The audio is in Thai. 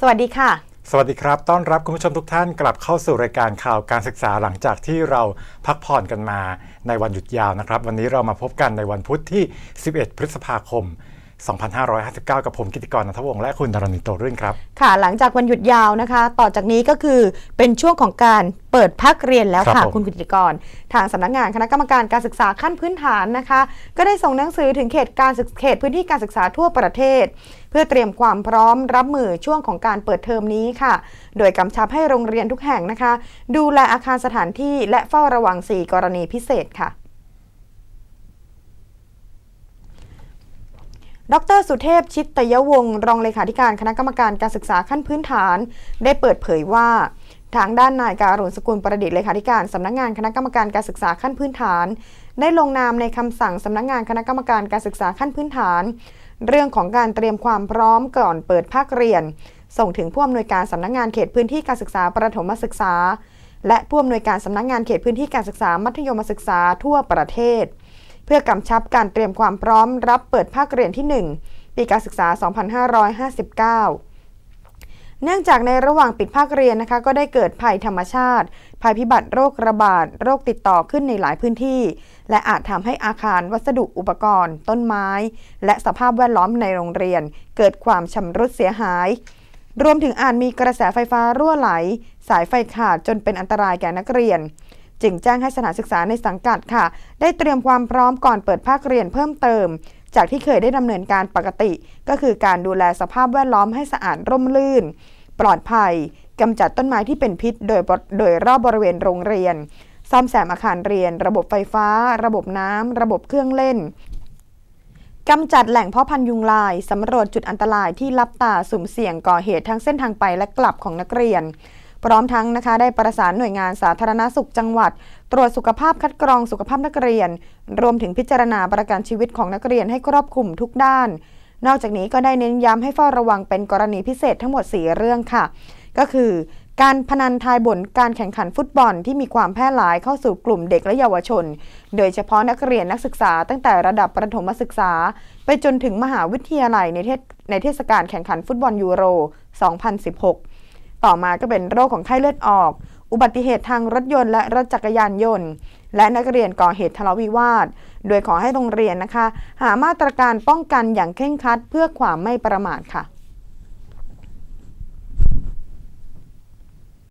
สวัสดีค่ะ สวัสดีครับ ต้อนรับคุณผู้ชมทุกท่านกลับเข้าสู่รายการข่าวการศึกษาหลังจากที่เราพักผ่อนกันมาในวันหยุดยาวนะครับ วันนี้เรามาพบกันในวันพุธที่ 11 พฤษภาคม 2559 กับผมกิติกรนัทวงศ์และคุณดารณินโตรื่นครับ ค่ะ หลังจากวันหยุดยาวนะคะ ต่อจากนี้ก็คือเป็นช่วงของการเปิดภาคเรียนแล้วครัค่ะ บผม คุณกิติกร ทางสำนักงานคณะกรรมการการศึกษาขั้นพื้นฐานนะคะ ก็ได้ส่งหนังสือถึงเขตการศึกเขตพื้นที่การศึกษาทั่วประเทศ เพื่อเตรียมความพร้อมรับมือช่วงของการเปิดเทอมนี้ค่ะ โดยกำชับให้โรงเรียนทุกแห่งนะคะ ดูแลอาคารสถานที่และเฝ้าระวัง 4 กรณีพิเศษค่ะ ดรสุเทพชิตตยวงศ์รองเลขาธิการคณะกรรมการการศึกษาขั้นพื้นฐาน ได้เปิดเผยว่า ทางด้านนายการุณสกุลประดิษฐ์เลขาธิการสำนักงานคณะกรรมการการศึกษาขั้นพื้นฐาน ได้ลงนามในคำสั่งสำนักงานคณะกรรมการการศึกษาขั้นพื้นฐาน เรื่องของการเตรียมความพร้อมก่อนเปิดภาคเรียน ส่งถึงผู้อำนวยการสำนักงานเขตพื้นที่การศึกษาประถมศึกษา และผู้อำนวยการสำนักงานเขตพื้นที่การศึกษามัธยมศึกษาทั่วประเทศ เพื่อกำชับการเตรียมความพร้อมรับเปิดภาคเรียนที่ 1 ปีการศึกษา 2559เนื่องจากในระหว่างปิดภาคเรียนนะคะ ก็ได้เกิดภัยธรรมชาติ ภัยพิบัติโรคระบาด โรคติดต่อขึ้นในหลายพื้นที่ และอาจทำให้อาคารวัสดุอุปกรณ์ ต้นไม้ และสภาพแวดล้อมในโรงเรียน เกิดความชำรุดเสียหาย รวมถึงอาจมีกระแสไฟฟ้ารั่วไหล สายไฟขาดจนเป็นอันตรายแก่นักเรียน จึงแจ้งให้สถานศึกษาในสังกัดค่ะ ได้เตรียมความพร้อมก่อนเปิดภาคเรียนเพิ่มเติม จากที่เคยได้ดำเนินการปกติ ก็คือการดูแลสภาพแวดล้อมให้สะอาดร่มรื่น ปลอดภัยกำจัดต้นไม้ที่เป็นพิษ โดยโดยรอบบริเวณโรงเรียน ซ่อมแซมอาคารเรียน ระบบไฟฟ้า ระบบน้ำระบบเครื่องเล่นกำจัดแหล่งเพาะพันธุ์ยุงลาย สำรวจจุดอันตรายที่ลับตาสุ่มเสี่ยงก่อเหตุทั้งเส้นทางไปและกลับของนักเรียน พร้อมทั้งนะคะได้ประสานหน่วยงานสาธารณสุขจังหวัด ตรวจสุขภาพคัดกรองสุขภาพนักเรียน รวมถึงพิจารณาประกันชีวิตของนักเรียนให้ครอบคลุมทุกด้าน นอกจากนี้ก็ได้เน้นย้ำให้เฝ้าระวังเป็นกรณีพิเศษทั้งหมด 4 เรื่องค่ะ ก็คือ การพนันทายบนการแข่งขันฟุตบอลที่มีความแพร่หลายเข้าสู่กลุ่มเด็กและเยาวชน โดยเฉพาะนักเรียนนักศึกษาตั้งแต่ระดับประถมศึกษา ไปจนถึงมหาวิทยาลัยในเทศในเทศกาลแข่งขันฟุตบอลยูโร 2016 ต่อมาก็เป็นโรคของไข้เลือดออก อุบัติเหตุทางรถยนต์และรถจักรยานยนต์ และนักเรียนก่อเหตุทะเลาะวิวาท โดยขอให้โรงเรียนนะคะ หามาตรการป้องกันอย่างเคร่งครัดเพื่อความไม่ประมาทค่ะ